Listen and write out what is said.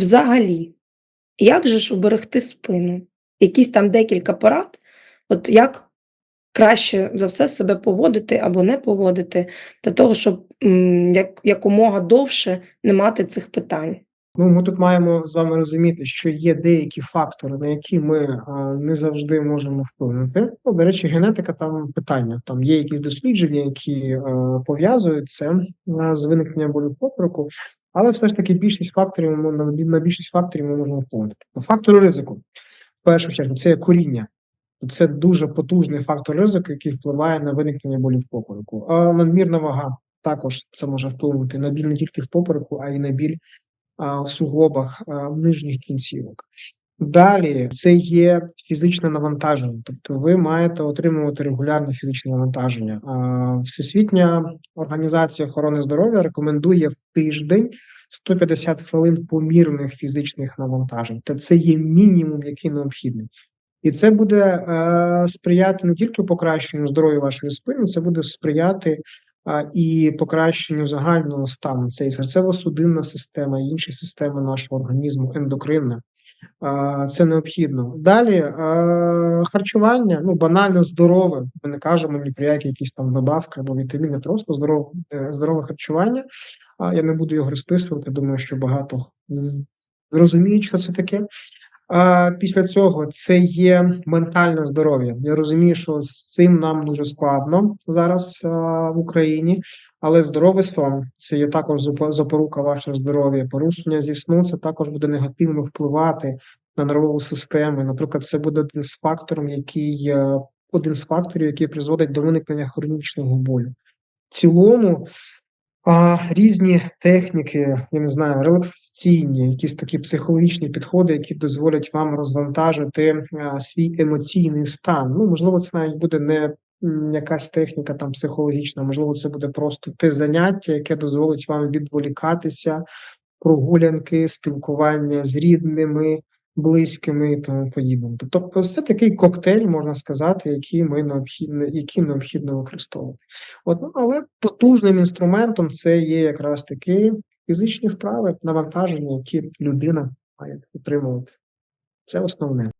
взагалі, як же ж уберегти спину? Якісь там декілька порад, от як краще за все себе поводити або не поводити для того, щоб, як якомога довше не мати цих питань? Ну, ми тут маємо з вами розуміти, що є деякі фактори, на які ми а, не завжди можемо вплинути. Ну, до речі, генетика там питання. Там є якісь дослідження, які а, пов'язують це з виникненням болю попереку, але все ж таки більшість факторів ми на, більшість факторів ми можемо вплинути. Фактори ризику, в першу чергу, це є коріння. Це дуже потужний фактор ризику, який впливає на виникнення болі в попереку. А надмірна вага також це може вплинути на біль не тільки в попереку, а й на біль в суглобах нижніх кінцівок. Далі це є фізичне навантаження, тобто ви маєте отримувати регулярне фізичне навантаження. Всесвітня організація охорони здоров'я рекомендує в тиждень 150 хвилин помірних фізичних навантажень. Та це є мінімум, який необхідний. І це буде е, сприяти не тільки покращенню здоров'я вашої спини, це буде сприяти а, і покращенню загального стану. Це і серцево-судинна система, і інші системи нашого організму, ендокринна. Це необхідно. Далі харчування, ну банально здорове. Ми не кажемо ні про які якісь там добавки або вітаміни, просто здорове, здорове харчування. Я не буду його розписувати. Думаю, що багато розуміють, що це таке. А після цього це є ментальне здоров'я. Я розумію, що з цим нам дуже складно зараз в Україні, але здоровий сон це є також запо- запорука вашого здоров'я. Порушення зі сну це також буде негативно впливати на нервову систему. Наприклад, це буде один з факторів, який е, один з факторів, який призводить до виникнення хронічного болю. В цілому а, різні техніки, я не знаю, релаксаційні, якісь такі психологічні підходи, які дозволять вам розвантажити а, свій емоційний стан. Ну, можливо, це навіть буде не якась техніка там психологічна, можливо, це буде просто те заняття, яке дозволить вам відволікатися, прогулянки, спілкування з рідними, близькими і тому подібним. Тобто, це такий коктейль, можна сказати, який ми необхідно, який необхідно використовувати. От, ну, але потужним інструментом це є якраз такі фізичні вправи, навантаження, які людина має отримувати. Це основне.